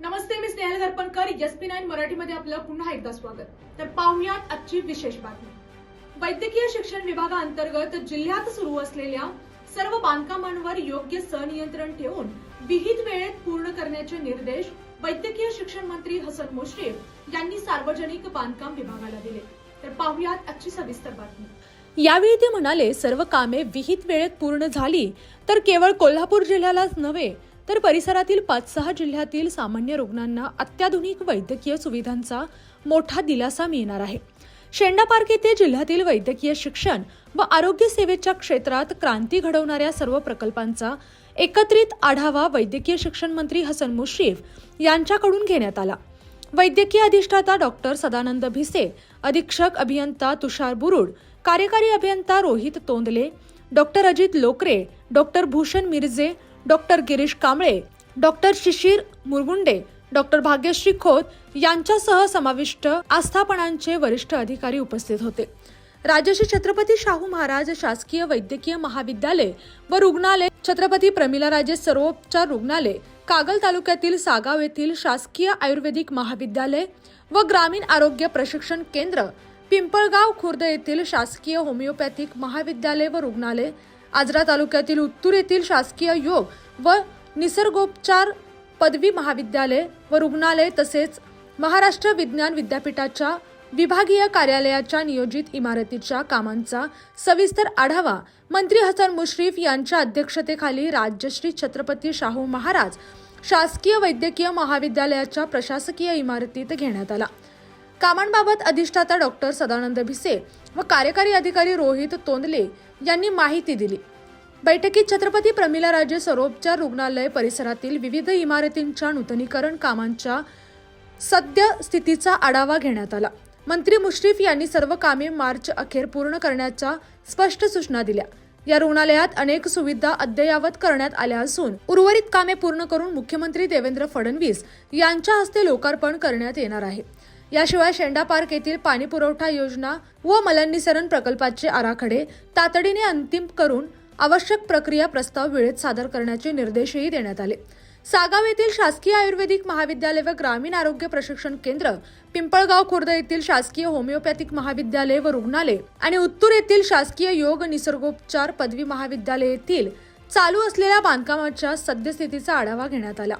नमस्ते मी Snehal Darpankar SP nine मराठीमध्ये आपलं पुन्हा एकदा स्वागत. तर पाहुयात आजची विशेष बातमी. वैद्यकीय शिक्षण विभागाअंतर्गत जिल्ह्यात सुरू असलेल्या सर्व बांधकामांवर योग्य सनियंत्रण ठेवून विहित वेळेत पूर्ण करण्याचे निर्देश वैद्यकीय शिक्षण मंत्री हसन मुश्रीफ यांनी सार्वजनिक बांधकाम विभागाला दिले. तर पाहुयात आजची सविस्तर बातमी. यावेळी ते म्हणाले सर्व कामे विहित वेळेत पूर्ण झाली तर केवळ कोल्हापूर जिल्ह्यालाच नव्हे तर परिसरातील पाच सहा जिल्ह्यातील सामान्य रुग्णांना अत्याधुनिक वैद्यकीय सुविधांचा मोठा दिलासा मिळणार आहे. शेंडा पार्क येथे जिल्ह्यातील वैद्यकीय शिक्षण व आरोग्य सेवेच्या क्षेत्रात क्रांती घडवणाऱ्या सर्व प्रकल्पांचा एकत्रित आढावा वैद्यकीय शिक्षण मंत्री हसन मुश्रीफ यांच्याकडून घेण्यात आला. वैद्यकीय अधिष्ठाता डॉक्टर सदानंद भिसे अधीक्षक अभियंता तुषार बुरुड कार्यकारी अभियंता Rohit Tondle doctor Ajit Lokare doctor Bhushan Mirje doctor Girish Kamble doctor Shishir Murgunde doctor Bhagyashree Khot यांच्यासह समाविष्ट आस्थापनांचे वरिष्ठ अधिकारी उपस्थित होते. राजश्री छत्रपती शाहू महाराज शासकीय वैद्यकीय महाविद्यालय व रुग्णालय छत्रपती प्रमिलाराजे सर्वोपचार रुग्णालय कागल तालुक्यातील सागाव येथील शासकीय आयुर्वेदिक महाविद्यालय व ग्रामीण आरोग्य प्रशिक्षण केंद्र पिंपळगाव खुर्द येथील शासकीय होमिओपॅथिक महाविद्यालय व रुग्णालय आजरा तालुक्यातील उत्तूर येथील शासकीय योग व निसर्गोपचार पदवी महाविद्यालय व रुग्णालय तसेच महाराष्ट्र विज्ञान विद्यापीठाच्या विभागीय कार्यालयाच्या नियोजित इमारतीच्या कामांचा सविस्तर आढावा मंत्री हसन मुश्रीफ यांच्या अध्यक्षतेखाली राज्यश्री छत्रपती शाहू महाराज शासकीय वैद्यकीय महाविद्यालयाच्या प्रशासकीय इमारतीत घेण्यात आला. कामांबाबत अधिष्ठाता डॉक्टर सदानंद भिसे व कार्यकारी अधिकारी रोहित तोंदले यांनी माहिती दिली. बैठकीत छत्रपती प्रमिलाराजे सर्वोपचार रुग्णालय परिसरातील विविध इमारतींच्या नूतनीकरण कामांच्या सद्य स्थितीचा आढावा घेण्यात आला. मंत्री मुश्रीफ यांनी सर्व कामे मार्च अखेर पूर्ण करण्याच्या स्पष्ट सूचना दिल्या. या रुग्णालयात अनेक सुविधा अद्ययावत करण्यात आल्या असून उर्वरित कामे पूर्ण करून मुख्यमंत्री देवेंद्र फडणवीस यांच्या हस्ते लोकार्पण करण्यात येणार आहे. याशिवाय शेंडा पार्क येथील पाणी पुरवठा योजना व मलनिसरण प्रकल्पाचे आराखडे तातडीने अंतिम करून आवश्यक प्रक्रिया प्रस्ताव वेळेत सादर करण्याचे निर्देशही देण्यात आले. सागाव येथील शासकीय आयुर्वेदिक महाविद्यालय व ग्रामीण आरोग्य प्रशिक्षण केंद्र पिंपळगाव खुर्द येथील शासकीय होमिओपॅथिक महाविद्यालय व रुग्णालय आणि उत्तूर येथील शासकीय योग निसर्गोपचार पदवी महाविद्यालय येथील चालू असलेल्या बांधकामाच्या सद्यस्थितीचा आढावा घेण्यात आला.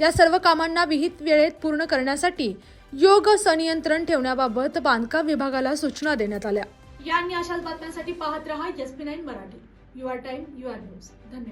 या सर्व कामांना विहित वेळेत पूर्ण करण्यासाठी योग संनियंत्रण ठेवण्याबाबत बांधकाम विभागाला सूचना देण्यात आल्या. या आणि अशाच बातम्यांसाठी पाहत रहा SP nine Marathi. Your time your news. धन्यवाद.